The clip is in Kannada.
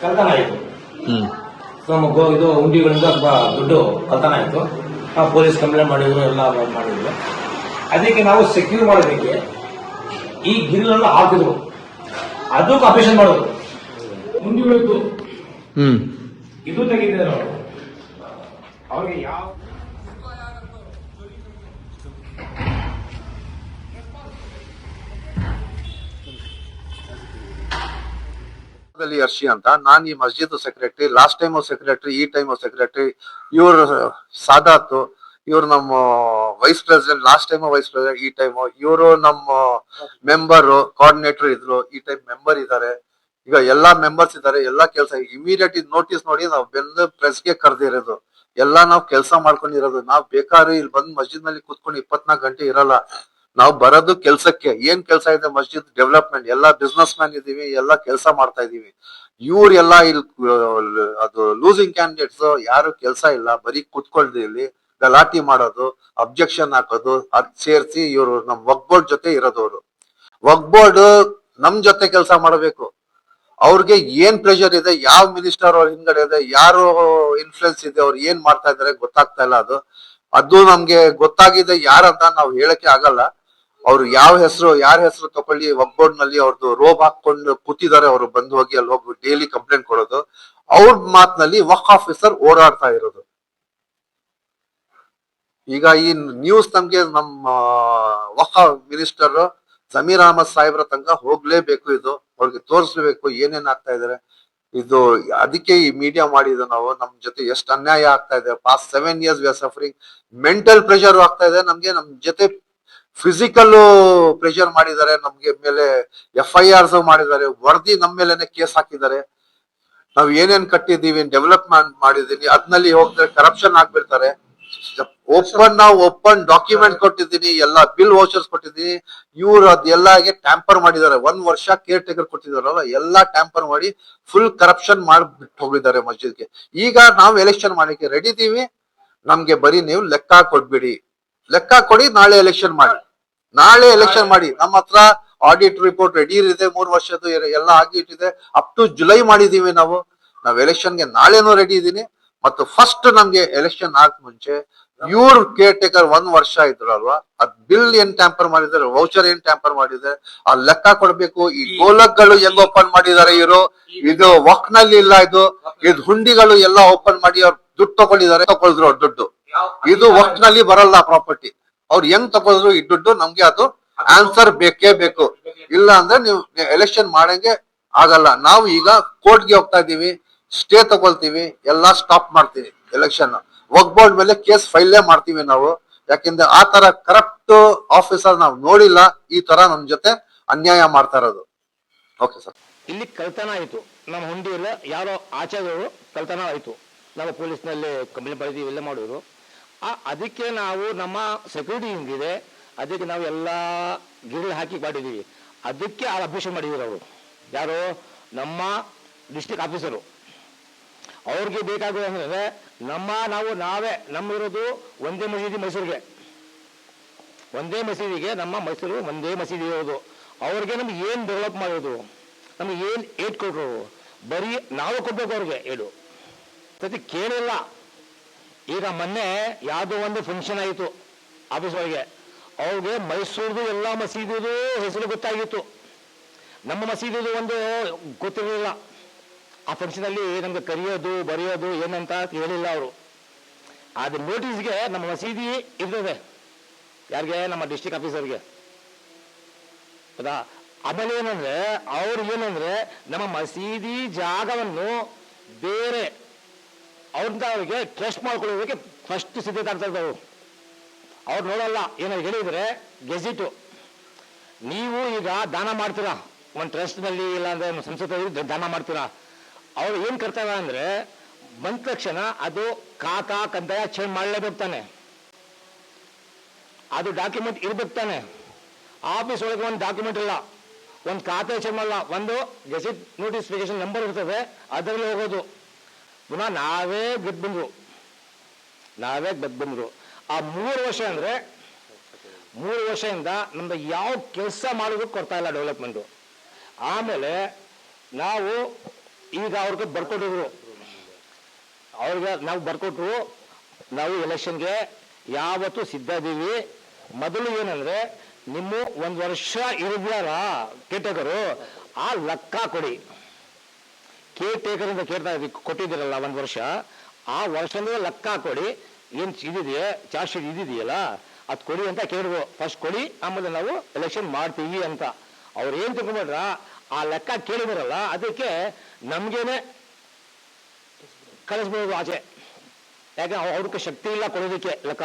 ಕಳ್ತನ ಆಯಿತು ನಮ್ಮ ಗೋ ಇದು ಹುಂಡಿಗಳಿಂದ ಸ್ವಲ್ಪ ದುಡ್ಡು ಕಲ್ತನ ಆಯಿತು ನಾವು ಪೊಲೀಸ್ ಕಂಪ್ಲೇಂಟ್ ಮಾಡಿದ್ರು ಎಲ್ಲ ಮಾಡಿದ್ರು. ಅದಕ್ಕೆ ನಾವು ಸೆಕ್ಯೂರ್ ಮಾಡೋದಕ್ಕೆ ಈ ಗಿರಿಲನ್ನು ಹಾಕಿದ್ರು. ಅದು ಆಪರೇಷನ್ ಮಾಡೋದು. ಹುಂಡಿಗಳಿದ್ದು ಹ್ಮ್. ಇದು ತೆಗಿದ್ದಾರೆ ಅವರು ಅವ್ರಿಗೆ ಯಾವ ದಲ್ಲಿ ಅರ್ಷಿ ಅಂತ. ನಾನ್ ಈ ಮಸ್ಜಿದ್ ಸೆಕ್ರೆಟರಿ ಲಾಸ್ಟ್ ಟೈಮ್ ಸೆಕ್ರೆಟರಿ ಈ ಟೈಮ್ ಸೆಕ್ರೆಟರಿ ಇವ್ರ ಸಾದಾತ್, ಇವ್ರು ನಮ್ಮ vice president last time vice president ಈ ಟೈಮ್ ಇವರು ನಮ್ಮ ಮೆಂಬರ್ ಕೋಆರ್ಡಿನೇಟರ್ ಇದ್ರು. ಈ ಟೈಮ್ ಮೆಂಬರ್ ಇದ್ದಾರೆ ಈಗ ಎಲ್ಲಾ ಮೆಂಬರ್ಸ್ ಇದ್ದಾರೆ ಎಲ್ಲಾ ಕೆಲಸ ಇಮಿಡಿಯೇಟ್ ನೋಟಿಸ್ ನೋಡಿ ನಾವು ಪ್ರೆಸ್ ಪ್ರೆಸ್ಗೆ ಕರೆದಿರೋದು. ಎಲ್ಲಾ ನಾವು ಕೆಲಸ ಮಾಡ್ಕೊಂಡಿರೋದು. ನಾವ್ ಬೇಕಾದ್ರೆ ಇಲ್ಲಿ ಬಂದ್ ಮಸ್ಜಿದ್ನಲ್ಲಿ ಕೂತ್ಕೊಂಡು ಇಪ್ಪತ್ನಾಲ್ಕು ಗಂಟೆ ಇರಲ್ಲ. ನಾವು ಬರೋದು ಕೆಲ್ಸಕ್ಕೆ, ಏನ್ ಕೆಲಸ ಇದೆ, ಮಸ್ಜಿದ್ ಡೆವಲಪ್ಮೆಂಟ್ ಎಲ್ಲಾ ಬಿಸ್ನೆಸ್ ಮ್ಯಾನ್ ಇದೀವಿ, ಎಲ್ಲಾ ಕೆಲಸ ಮಾಡ್ತಾ ಇದೀವಿ. ಇವ್ರೆಲ್ಲ ಇಲ್ಲಿ ಅದು ಲೂಸಿಂಗ್ ಕ್ಯಾಂಡಿಡೇಟ್ಸ್ ಯಾರು ಕೆಲಸ ಇಲ್ಲ, ಬರೀ ಕುತ್ಕೊಳ್ದು ಇಲ್ಲಿ, ಗಲಾಟಿ ಮಾಡೋದು ಅಬ್ಜೆಕ್ಷನ್ ಹಾಕೋದು, ಅದ್ ಸೇರಿಸಿ ಇವರು ನಮ್ ವಕ್ ಬೋರ್ಡ್ ಜೊತೆ ಇರೋದವ್ರು ವಕ್ ಬೋರ್ಡ್ ನಮ್ ಜೊತೆ ಕೆಲಸ ಮಾಡಬೇಕು. ಅವ್ರಿಗೆ ಏನ್ ಪ್ರೆಷರ್ ಇದೆ, ಯಾವ ಮಿನಿಸ್ಟರ್ ಅವ್ರ ಹಿಂದ್ಗಡೆ ಇದೆ, ಯಾರು ಇನ್ಫ್ಲುಯೆನ್ಸ್ ಇದೆ, ಅವ್ರು ಏನ್ ಮಾಡ್ತಾ ಇದಾರೆ ಗೊತ್ತಾಗ್ತಾ ಇಲ್ಲ ಅದು. ಅದು ನಮ್ಗೆ ಗೊತ್ತಾಗಿದೆ ಯಾರಂತ ನಾವು ಹೇಳಕ್ಕೆ ಆಗಲ್ಲ. ಅವ್ರು ಯಾವ ಹೆಸರು, ಯಾರ ಹೆಸರು ತಗೊಳ್ಳಿ ಒಗ್ಬೋರ್ಡ್ನಲ್ಲಿ ಅವ್ರದ್ದು ರೋಬ್ ಹಾಕೊಂಡು ಕೂತಿದ್ದಾರೆ ಅವರು ಬಂದು ಹೋಗಿ ಅಲ್ಲಿ ಹೋಗಿ ಡೈಲಿ ಕಂಪ್ಲೇಂಟ್ ಕೊಡೋದು. ಅವ್ರ ಮಾತಿನಲ್ಲಿ ವಕ್ ಆಫೀಸರ್ ಓಡಾಡ್ತಾ ಇರೋದು. ಈಗ ಈ ನ್ಯೂಸ್ ನಮ್ಗೆ ನಮ್ಮ ವಕ್ ಮಿನಿಸ್ಟರ್ ಸಮೀರ್ ಅಹಮದ್ ಸಾಹೇಬ್ರ ತನಕ ಹೋಗ್ಲೇಬೇಕು ಇದು. ಅವ್ರಿಗೆ ತೋರಿಸ್ಬೇಕು ಏನೇನ್ ಆಗ್ತಾ ಇದಾರೆ. ಇದು ಅದಕ್ಕೆ ಈ ಮೀಡಿಯಾ ಮಾಡಿದ್ದು ನಾವು. ನಮ್ ಜೊತೆ ಎಷ್ಟು ಅನ್ಯಾಯ ಆಗ್ತಾ ಇದೆ. Past seven years we are suffering mental pressure ಆಗ್ತಾ ಇದೆ. ನಮ್ಗೆ ನಮ್ ಜೊತೆ ಫಿಸಿಕಲ್ ಪ್ರೆಷರ್ ಮಾಡಿದ್ದಾರೆ, ನಮ್ಗೆ ಮೇಲೆ ಎಫ್ ಐ ಆರ್ಸ್ ಮಾಡಿದ್ದಾರೆ, ವರದಿ ನಮ್ಮ ಮೇಲೆನೆ ಕೇಸ್ ಹಾಕಿದ್ದಾರೆ. ನಾವು ಏನೇನ್ ಕಟ್ಟಿದೀವಿ ಡೆವಲಪ್ಮೆಂಟ್ ಮಾಡಿದೀನಿ ಅದ್ನಲ್ಲಿ ಹೋಗಿದ್ರೆ ಕರಪ್ಷನ್ ಆಗ್ಬಿಡ್ತಾರೆ. ಓಪನ್ ನಾವು ಓಪನ್ ಡಾಕ್ಯುಮೆಂಟ್ ಕೊಟ್ಟಿದ್ದೀನಿ, ಎಲ್ಲ ಬಿಲ್ ವೋಚರ್ಸ್ ಕೊಟ್ಟಿದ್ದೀನಿ, ಇವ್ರು ಅದೆಲ್ಲಾಗೆ ಟ್ಯಾಂಪರ್ ಮಾಡಿದ್ದಾರೆ. ಒಂದ್ ವರ್ಷ ಕೇರ್ ಟೇಕರ್ ಕೊಟ್ಟಿದಾರಲ್ಲ ಎಲ್ಲಾ ಟ್ಯಾಂಪರ್ ಮಾಡಿ ಫುಲ್ ಕರಪ್ಷನ್ ಮಾಡ್ಬಿಟ್ಟು ಹೋಗಿದ್ದಾರೆ ಮಸ್ಜಿದ್ಗೆ. ಈಗ ನಾವು ಎಲೆಕ್ಷನ್ ಮಾಡಕ್ಕೆ ರೆಡಿ ಇದೀವಿ, ನಮ್ಗೆ ಬರೀ ನೀವು ಲೆಕ್ಕ ಕೊಡ್ಬಿಡಿ ಲೆಕ್ಕ ಕೊಡಿ, ನಾಳೆ ಎಲೆಕ್ಷನ್ ಮಾಡಿ. ನಾಳೆ ಎಲೆಕ್ಷನ್ ಮಾಡಿ, ನಮ್ಮ ಹತ್ರ ಆಡಿಟ್ ರಿಪೋರ್ಟ್ ರೆಡಿ ಇದೆ, ಮೂರು ವರ್ಷದ್ದು ಎಲ್ಲ ಆಗಿ ಇಟ್ಟಿದೆ ಅಪ್ ಟು ಜುಲೈ ಮಾಡಿದೀವಿ ನಾವು. ನಾವು ಎಲೆಕ್ಷನ್ಗೆ ನಾಳೆನೂ ರೆಡಿ ಇದೀನಿ. ಮತ್ತು ಫಸ್ಟ್ ನಮ್ಗೆ ಎಲೆಕ್ಷನ್ ಆಗ್ ಮುಂಚೆ ಇವ್ರ ಕೇರ್ ಟೇಕರ್ ಒಂದ್ ವರ್ಷ ಇದ್ರಲ್ವಾ ಅದ್ ಬಿಲ್ ಏನ್ ಟ್ಯಾಂಪರ್ ಮಾಡಿದ್ದಾರೆ ವೌಚರ್ ಏನ್ ಟ್ಯಾಂಪರ್ ಮಾಡಿದೆ, ಆ ಲೆಕ್ಕ ಕೊಡ್ಬೇಕು. ಈ ಗೋಲಕ್ಗಳು ಹೆಂಗ್ ಓಪನ್ ಮಾಡಿದಾರೆ ಇವರು? ಇದು ವಕ್ನಲ್ಲಿ ಇಲ್ಲ ಇದು. ಇದು ಹುಂಡಿಗಳು ಎಲ್ಲ ಓಪನ್ ಮಾಡಿ ಅವ್ರು ದುಡ್ಡು ತಗೊಂಡಿದ್ದಾರೆ. ತಗೊಳಿದ್ರು ಅವ್ರ ದುಡ್ಡು. ಇದು ವಕ್ನಲ್ಲಿ ಬರಲ್ಲ ಪ್ರಾಪರ್ಟಿ ಅವ್ರು ಹೆಂಗ್ ತಗೊಂಡ್ರು ದುಡ್ಡು ನಮ್ಗೆ ಅದು ಆನ್ಸರ್ ಬೇಕೇ ಬೇಕು. ಇಲ್ಲ ಅಂದ್ರೆ ನೀವು ಎಲೆಕ್ಷನ್ ಮಾಡಂಗೆ ಆಗಲ್ಲ. ನಾವು ಈಗ ಕೋರ್ಟ್ಗೆ ಹೋಗ್ತಾ ಇದೀವಿ ಸ್ಟೇ ತಗೊಳ್ತೀವಿ, ಎಲ್ಲಾ ಸ್ಟಾಪ್ ಮಾಡ್ತೀವಿ ಎಲೆಕ್ಷನ್. ಬೋರ್ಡ್ ಮೇಲೆ ಕೇಸ್ ಫೈಲೇ ಮಾಡ್ತೀವಿ ನಾವು. ಯಾಕೆಂದ್ರೆ ಆ ತರ ಕರೆಕ್ಟ್ ಆಫೀಸರ್ ನಾವು ನೋಡಿಲ್ಲ. ಈ ತರ ನಮ್ ಜೊತೆ ಅನ್ಯಾಯ ಮಾಡ್ತಾ ಇರೋದು. ಓಕೆ ಸರ್ ಇಲ್ಲಿ ಕಳ್ತನ ಆಯಿತು. ನಮ್ಮ ಹುಂಡಿಯಲ್ಲ ಯಾರೋ ಆಚಾರ್ಯರು ಕಳ್ತನ ಆಯಿತು. ನಾವು ಪೊಲೀಸ್ನಲ್ಲಿ ಕಂಪ್ಲೇಂಟ್ ಮಾಡಿದ್ದೀವಿ ಎಲ್ಲ ಮಾಡಿದ್ರು. ಆ ಅದಕ್ಕೆ ನಾವು ನಮ್ಮ ಸೆಕ್ಯೂರಿಟಿ ಹಿಂಗಿದೆ. ಅದಕ್ಕೆ ನಾವು ಎಲ್ಲ ಗಿಡ ಹಾಕಿ ಮಾಡಿದ್ದೀವಿ ಅದಕ್ಕೆ ಆ ಅಬ್ಜೆಕ್ಷನ್ ಮಾಡಿದ್ರು ಅವರು. ಯಾರು? ನಮ್ಮ ಡಿಸ್ಟಿಕ್ ಆಫೀಸರು ಅವ್ರಿಗೆ ಬೇಕಾಗೋದು ಅಂದರೆ ನಮ್ಮ ನಾವು ನಾವೇ, ನಮ್ಮಿರೋದು ಒಂದೇ ಮಸೀದಿ ಮೈಸೂರಿಗೆ. ಒಂದೇ ಮಸೀದಿಗೆ ನಮ್ಮ ಮೈಸೂರು ಒಂದೇ ಮಸೀದಿ ಇರೋದು. ಅವ್ರಿಗೆ ನಮ್ಗೆ ಏನು ಡೆವಲಪ್ ಮಾಡೋದು? ನಮ್ಗೆ ಏನು ಏಟ್ ಕೊಟ್ಟರು ಬರೀ ನಾವು ಕೊಡ್ಬೇಕು ಅವ್ರಿಗೆ ಏಡು ಸತಿ ಕೇಳಿಲ್ಲ. ಈಗ ಮೊನ್ನೆ ಯಾವುದೋ ಒಂದು ಫಂಕ್ಷನ್ ಆಯಿತು ಆಫೀಸ್ ಒಳಗೆ. ಅವ್ರಿಗೆ ಮೈಸೂರ್ದು ಎಲ್ಲ ಮಸೀದಿದು ಹೆಸರು ಗೊತ್ತಾಗಿತ್ತು. ನಮ್ಮ ಮಸೀದಿದು ಒಂದು ಗೊತ್ತಿರಲಿಲ್ಲ. ಆ ಫಂಕ್ಷನಲ್ಲಿ ನಮ್ಗೆ ಕರೆಯೋದು, ಬರೆಯೋದು ಏನಂತ ಹೇಳಿಲ್ಲ ಅವರು. ಅದು ನೋಟಿಸ್ಗೆ ನಮ್ಮ ಮಸೀದಿ ಇರ್ತದೆ. ಯಾರಿಗೆ? ನಮ್ಮ ಡಿಸ್ಟಿಕ್ ಆಫೀಸರ್ಗೆ ಹೌದಾ? ಆಮೇಲೆ ಏನಂದ್ರೆ, ಅವ್ರು ಏನಂದ್ರೆ, ನಮ್ಮ ಮಸೀದಿ ಜಾಗವನ್ನು ಬೇರೆ ಅವ್ರಿಂದ ಅವ್ರಿಗೆ ಟ್ರಸ್ಟ್ ಮಾಡ್ಕೊಳ್ಳೋದಕ್ಕೆ ಫಸ್ಟ್ ಸಿದ್ಧತೆ ಆಗ್ತಾ ಇದ್ದವು ಅವ್ರು ನೋಡಲ್ಲ ಏನೋ ಹೇಳಿದ್ರೆ ಗೆಜಿಟು. ನೀವು ಈಗ ದಾನ ಮಾಡ್ತೀರಾ? ಒಂದು ಟ್ರಸ್ಟ್ನಲ್ಲಿ ಇಲ್ಲಾಂದರೆ ಒಂದು ಸಂಸ್ಥೆಯಲ್ಲಿ ದಾನ ಮಾಡ್ತೀರಾ? ಅವ್ರು ಏನು ಕರ್ತವ್ಯ ಅಂದ್ರೆ ಬಂದ ತಕ್ಷಣ ಅದು ಖಾತಾ ಕಂದಾಯ ಚೇಂಜ್ ಮಾಡಲೇಬೇಕು ತಾನೆ. ಅದು ಡಾಕ್ಯುಮೆಂಟ್ ಇರ್ಬೇಕು ತಾನೆ. ಆಫೀಸ್ ಒಳಗೆ ಒಂದು ಡಾಕ್ಯುಮೆಂಟ್ ಇಲ್ಲ. ಒಂದು ಖಾತೆ ಚೇಂಜ್ ಮಾಡಲ್ಲ ಒಂದು ಗೆಸಿಟ್ ನೋಟಿಫಿಕೇಶನ್ ನಂಬರ್ ಇರ್ತದೆ, ಅದರಲ್ಲಿ ಹೋಗೋದು. ಪುನಃ ನಾವೇ ಗೆದ್ದು ನಾವೇ ಗೆದ್ದು ಆ ಮೂರು ವರ್ಷ ಅಂದ್ರೆ ಮೂರು ವರ್ಷದಿಂದ ನಮ್ದು ಯಾವ ಕೆಲಸ ಮಾಡೋದಕ್ಕೆ ಕೊಡ್ತಾ ಇಲ್ಲ ಡೆವಲಪ್ಮೆಂಟು ಆಮೇಲೆ ನಾವು ಈಗ ಅವ್ರಿಗೆ ಬರ್ಕೊಟ್ಟಿದ್ರು. ಅವ್ರಿಗೆ ನಾವು ಬರ್ಕೊಟ್ರು. ನಾವು ಎಲೆಕ್ಷನ್ಗೆ ಯಾವತ್ತು ಸಿದ್ಧ ಇದ್ದೀವಿ. ಮೊದಲು ಏನಂದ್ರೆ ನಿಮ್ಮ ಒಂದು ವರ್ಷ ಇರಿದ್ಯಾರ ಕೆಟಗರು ಆ ಲೆಕ್ಕ ಕೊಡಿ. ಕೇರ್ ಟೇಕರ್ ಅಂತ ಕೇಳ್ತಾ ಇದ್ವಿ, ಕೊಟ್ಟಿದ್ದೀರಲ್ಲ ಒಂದು ವರ್ಷ. ಆ ವರ್ಷದ ಲೆಕ್ಕ ಕೊಡಿ ಏನು ಇದಿದೆಯಾ ಚಾರ್ಜ್ ಶೀಟ್ ಇದಿದೆಯಲ್ಲ, ಅದು ಕೊಡಿ ಅಂತ ಕೇಳಿದ್ರು ಫಸ್ಟ್ ಕೊಡಿ, ಆಮೇಲೆ ನಾವು ಎಲೆಕ್ಷನ್ ಮಾಡ್ತೀವಿ ಅಂತ. ಅವ್ರು ಏನು ತಿಳ್ಕೊಂಡ್ರ ಆ ಲೆಕ್ಕ ಕೇಳಿದಾರಲ್ಲ, ಅದಕ್ಕೆ ನಮಗೇನೆ ಕಳಿಸ್ಬೋದು ಆಚೆ. ಯಾಕೆ ಅವ್ರಿಗೆ ಶಕ್ತಿ ಇಲ್ಲ ಕೊಡೋದಕ್ಕೆ ಲೆಕ್ಕ.